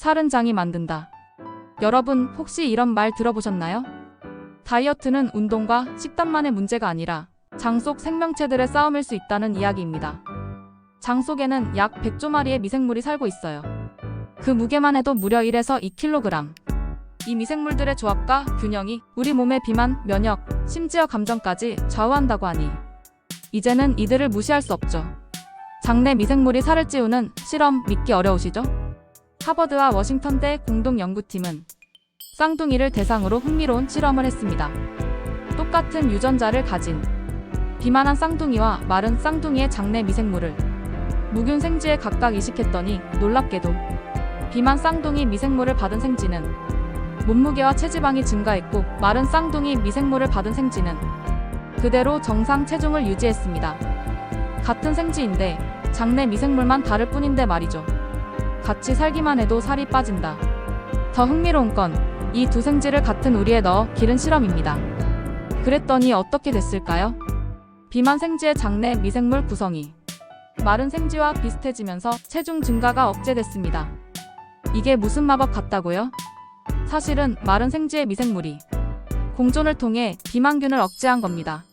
살은 장이 만든다. 여러분 혹시 이런 말 들어보셨나요? 다이어트는 운동과 식단만의 문제가 아니라 장 속 생명체들의 싸움일 수 있다는 이야기입니다. 장 속에는 약 100조 마리의 미생물이 살고 있어요. 그 무게만 해도 무려 1에서 2kg. 이 미생물들의 조합과 균형이 우리 몸의 비만, 면역, 심지어 감정까지 좌우한다고 하니 이제는 이들을 무시할 수 없죠. 장내 미생물이 살을 찌우는 실험 믿기 어려우시죠? 하버드와 워싱턴대 공동 연구팀은 쌍둥이를 대상으로 흥미로운 실험을 했습니다. 똑같은 유전자를 가진 비만한 쌍둥이와 마른 쌍둥이의 장내 미생물을 무균 생지에 각각 이식했더니 놀랍게도 비만 쌍둥이 미생물을 받은 생지는 몸무게와 체지방이 증가했고 마른 쌍둥이 미생물을 받은 생지는 그대로 정상 체중을 유지했습니다. 같은 생지인데 장내 미생물만 다를 뿐인데 말이죠. 같이 살기만 해도 살이 빠진다. 더 흥미로운 건 이 두 생지를 같은 우리에 넣어 기른 실험입니다. 그랬더니 어떻게 됐을까요? 비만 생지의 장내 미생물 구성이 마른 생지와 비슷해지면서 체중 증가가 억제됐습니다. 이게 무슨 마법 같다고요? 사실은 마른 생지의 미생물이 공존을 통해 비만균을 억제한 겁니다.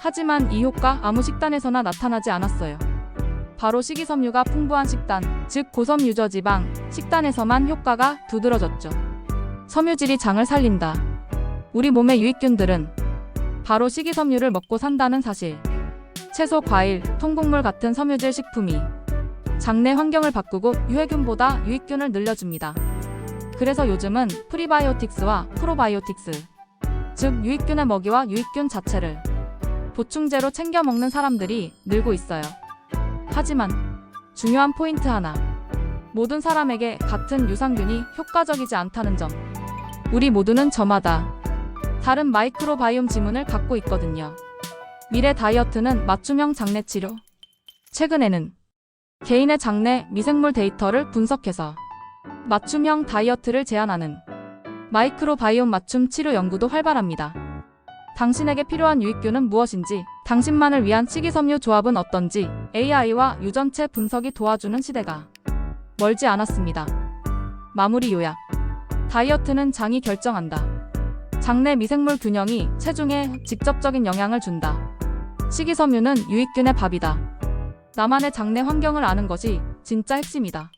하지만 이 효과 아무 식단에서나 나타나지 않았어요. 바로 식이섬유가 풍부한 식단, 즉 고섬 유저 지방 식단에서만 효과가 두드러졌죠. 섬유질이 장을 살린다. 우리 몸의 유익균들은 바로 식이섬유를 먹고 산다는 사실. 채소, 과일, 통곡물 같은 섬유질 식품이 장내 환경을 바꾸고 유해균보다 유익균을 늘려줍니다. 그래서 요즘은 프리바이오틱스와 프로바이오틱스, 즉 유익균의 먹이와 유익균 자체를 보충제로 챙겨 먹는 사람들이 늘고 있어요. 하지만 중요한 포인트 하나. 모든 사람에게 같은 유산균이 효과적이지 않다는 점. 우리 모두는 저마다 다른 마이크로바이옴 지문을 갖고 있거든요. 미래 다이어트는 맞춤형 장내 치료. 최근에는 개인의 장내 미생물 데이터를 분석해서 맞춤형 다이어트를 제안하는 마이크로바이옴 맞춤 치료 연구도 활발합니다. 당신에게 필요한 유익균은 무엇인지, 당신만을 위한 식이섬유 조합은 어떤지 AI와 유전체 분석이 도와주는 시대가 멀지 않았습니다. 마무리 요약. 다이어트는 장이 결정한다. 장내 미생물 균형이 체중에 직접적인 영향을 준다. 식이섬유는 유익균의 밥이다. 나만의 장내 환경을 아는 것이 진짜 핵심이다.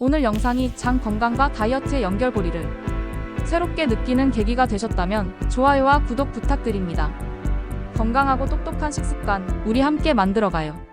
오늘 영상이 장 건강과 다이어트의 연결고리를 새롭게 느끼는 계기가 되셨다면 좋아요와 구독 부탁드립니다. 건강하고 똑똑한 식습관 우리 함께 만들어가요.